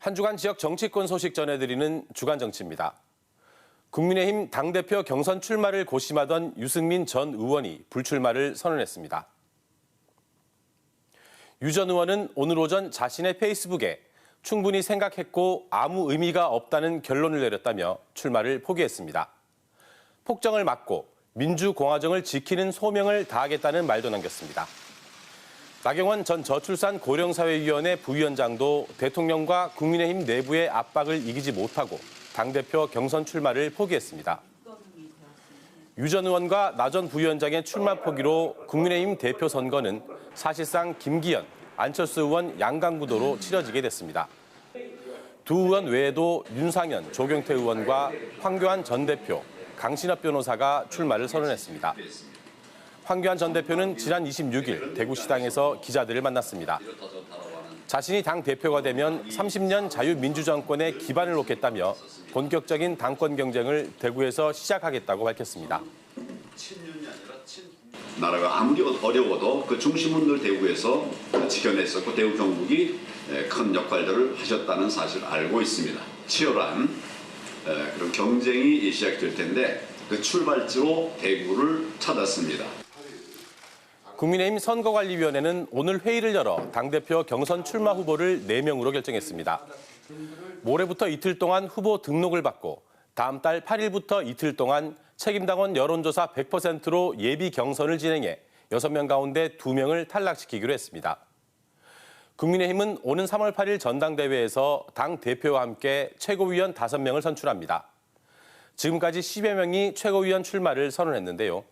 한 주간 지역 정치권 소식 전해드리는 주간 정치입니다. 국민의힘 당대표 경선 출마를 고심하던 유승민 전 의원이 불출마를 선언했습니다. 유 전 의원은 오늘 오전 자신의 페이스북에 충분히 생각했고 아무 의미가 없다는 결론을 내렸다며 출마를 포기했습니다. 폭정을 막고 민주공화정을 지키는 소명을 다하겠다는 말도 남겼습니다. 나경원 전 저출산 고령사회위원회 부위원장도 대통령과 국민의힘 내부의 압박을 이기지 못하고 당대표 경선 출마를 포기했습니다. 유 전 의원과 나 전 부위원장의 출마 포기로 국민의힘 대표 선거는 사실상 김기현, 안철수 의원 양강구도로 치러지게 됐습니다. 두 의원 외에도 윤상현, 조경태 의원과 황교안 전 대표, 강신업 변호사가 출마를 선언했습니다. 황교안 전 대표는 지난 26일 대구시당에서 기자들을 만났습니다. 자신이 당 대표가 되면 30년 자유민주정권에 기반을 놓겠다며 본격적인 당권 경쟁을 대구에서 시작하겠다고 밝혔습니다. 나라가 아무리 어려워도 그 중심은 늘 대구에서 지켜냈었고 대구 경북이 큰 역할들을 하셨다는 사실을 알고 있습니다. 치열한 그런 경쟁이 시작될 텐데 그 출발지로 대구를 찾았습니다. 국민의힘 선거관리위원회는 오늘 회의를 열어 당대표 경선 출마 후보를 4명으로 결정했습니다. 모레부터 이틀 동안 후보 등록을 받고 다음 달 8일부터 이틀 동안 책임당원 여론조사 100%로 예비 경선을 진행해 6명 가운데 2명을 탈락시키기로 했습니다. 국민의힘은 오는 3월 8일 전당대회에서 당 대표와 함께 최고위원 5명을 선출합니다. 지금까지 10여 명이 최고위원 출마를 선언했는데요.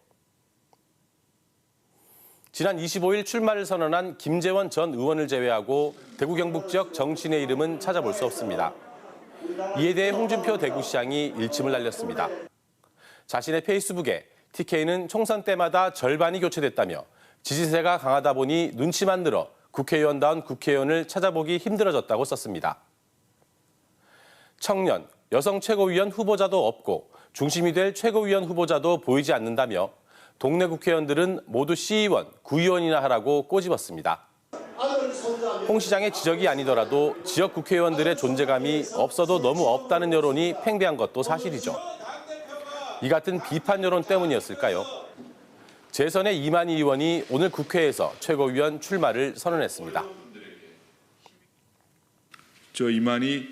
지난 25일 출마를 선언한 김재원 전 의원을 제외하고 대구 경북 지역 정치인의 이름은 찾아볼 수 없습니다. 이에 대해 홍준표 대구시장이 일침을 날렸습니다. 자신의 페이스북에 TK는 총선 때마다 절반이 교체됐다며 지지세가 강하다 보니 눈치만 들어 국회의원다운 국회의원을 찾아보기 힘들어졌다고 썼습니다. 청년, 여성 최고위원 후보자도 없고 중심이 될 최고위원 후보자도 보이지 않는다며 동네 국회의원들은 모두 시의원, 구의원이나 하라고 꼬집었습니다. 홍 시장의 지적이 아니더라도 지역 국회의원들의 존재감이 없어도 너무 없다는 여론이 팽배한 것도 사실이죠. 이 같은 비판 여론 때문이었을까요? 재선의 이만희 의원이 오늘 국회에서 최고위원 출마를 선언했습니다. 저 이만희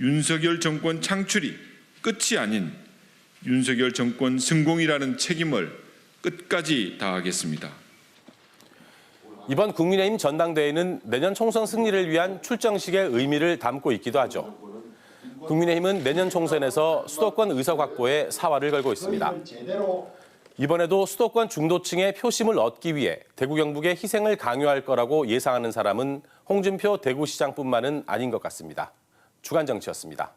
윤석열 정권 창출이 끝이 아닌 윤석열 정권 성공이라는 책임을 끝까지 다하겠습니다. 이번 국민의힘 전당대회는 내년 총선 승리를 위한 출정식의 의미를 담고 있기도 하죠. 국민의힘은 내년 총선에서 수도권 의석 확보에 사활을 걸고 있습니다. 이번에도 수도권 중도층의 표심을 얻기 위해 대구 경북의 희생을 강요할 거라고 예상하는 사람은 홍준표 대구시장뿐만은 아닌 것 같습니다. 주간 정치였습니다.